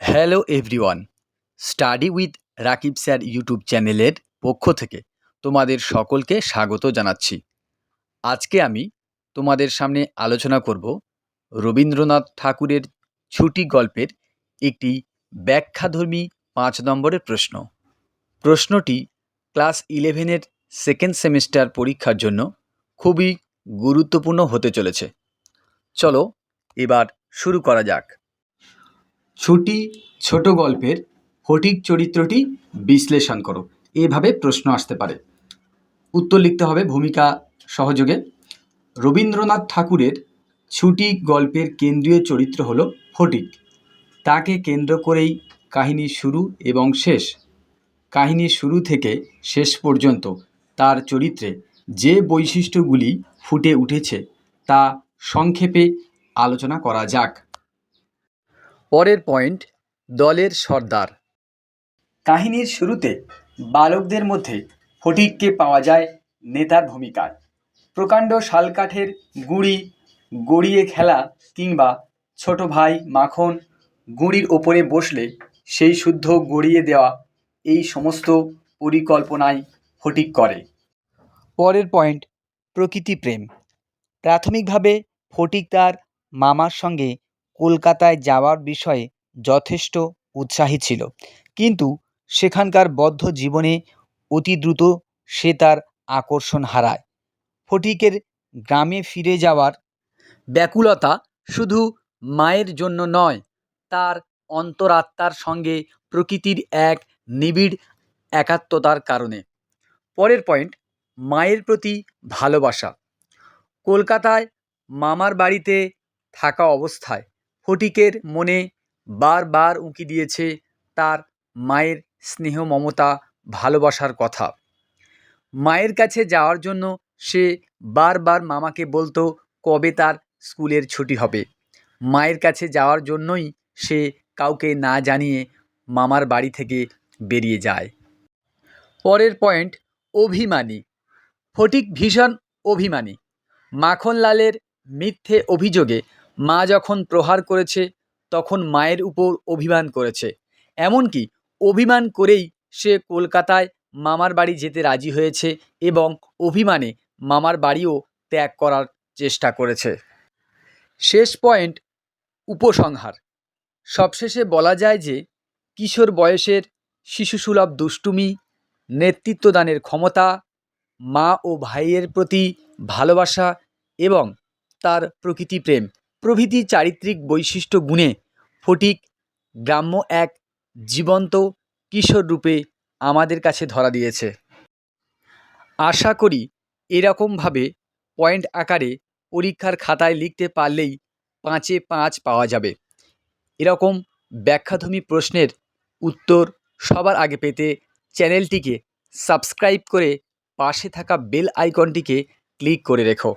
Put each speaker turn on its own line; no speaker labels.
Hello everyone study with Rakib sir YouTube চ্যানেলের পক্ষ থেকে তোমাদের সকলকে স্বাগত জানাচ্ছি। আজকে আমি তোমাদের সামনে আলোচনা করব রবীন্দ্রনাথ ঠাকুরের ছুটি গল্পের একটি ব্যাখ্যাধর্মী পাঁচ নম্বরের প্রশ্ন। প্রশ্নটি ক্লাস ইলেভেনের সেকেন্ড সেমিস্টার পরীক্ষার জন্য খুবই গুরুত্বপূর্ণ হতে চলেছে। চলো এবার শুরু করা যাক। ছুটি ছোট গল্পের ফটিক চরিত্রটি বিশ্লেষণ করো। এভাবে প্রশ্ন আসতে পারে। উত্তর লিখতে হবে ভূমিকা সহযোগে। রবীন্দ্রনাথ ঠাকুরের ছুটি গল্পের কেন্দ্রীয় চরিত্র হল ফটিক। তাকে কেন্দ্র করেই কাহিনী শুরু এবং শেষ। কাহিনীর শুরু থেকে শেষ পর্যন্ত তার চরিত্রে যে বৈশিষ্ট্যগুলি ফুটে উঠেছে তা সংক্ষেপে আলোচনা করা যাক। পরের পয়েন্ট দলের সর্দার। কাহিনীর শুরুতে বালকদের মধ্যে ফটিককে পাওয়া যায় নেতার ভূমিকায় প্রকাণ্ড শালকাঠের গুঁড়ি গড়িয়ে খেলা কিংবা ছোট ভাই মাখন গুঁড়ির ওপরে বসলে সেই শুদ্ধ গড়িয়ে দেওয়া এই সমস্ত পরিকল্পনায় ফটিক করে। পরের পয়েন্ট প্রকৃতি প্রেম। প্রাথমিকভাবে ফটিক তার মামার সঙ্গে কলকাতায় যাওয়ার বিষয়ে যথেষ্ট উৎসাহী ছিল। কিন্তু সেখানকার বদ্ধ জীবনে অতি দ্রুত সে তার আকর্ষণ হারায়। ফটিকের গ্রামে ফিরে যাওয়ার ব্যাকুলতা শুধু মায়ের জন্য নয়, তার অন্তরাত্মার সঙ্গে প্রকৃতির এক নিবিড় একাত্মতার কারণে। পরের পয়েন্ট, মায়ের প্রতি ভালোবাসা। কলকাতায় মামার বাড়িতে থাকা অবস্থায় ফটিকের মনে বারবার উঁকি দিয়েছে তার মায়ের স্নেহ মমতা ভালোবাসার কথা। মায়ের কাছে যাওয়ার জন্য সে বারবার মামাকে বলতো কবে তার স্কুলের ছুটি হবে। মায়ের কাছে যাওয়ার জন্যই সে কাউকে না জানিয়ে মামার বাড়ি থেকে বেরিয়ে যায়। পরের পয়েন্ট, অভিমানী। ফটিক ভীষণ অভিমানী। মাখনলালের মিথ্যে অভিযোগে মা যখন প্রহার করেছে, তখন মায়ের উপর অভিমান করেছে। এমনকি অভিমান করেই সে কলকাতায় মামার বাড়ি যেতে রাজি হয়েছে এবং অভিমানে মামার বাড়িও ত্যাগ করার চেষ্টা করেছে। শেষ পয়েন্ট, উপসংহার। সবশেষে বলা যায় যে, কিশোর বয়সের শিশুসুলভ দুষ্টুমি, নেতৃত্বদানের ক্ষমতা, মা ও ভাইয়ের প্রতি ভালোবাসা এবং তার প্রকৃতি প্রেম। প্রভৃতি চারিত্রিক বৈশিষ্ট্য গুণে ফটিক গ্রাম্য এক জীবন্ত কিশোর রূপে আমাদের কাছে ধরা দিয়েছে। আশা করি এরকমভাবে পয়েন্ট আকারে পরীক্ষার খাতায় লিখতে পারলেই পাঁচে পাঁচ পাওয়া যাবে। এরকম ব্যাখ্যাধর্মী প্রশ্নের উত্তর সবার আগে পেতে চ্যানেলটিকে সাবস্ক্রাইব করে পাশে থাকা বেল আইকনটিকে ক্লিক করে রেখো।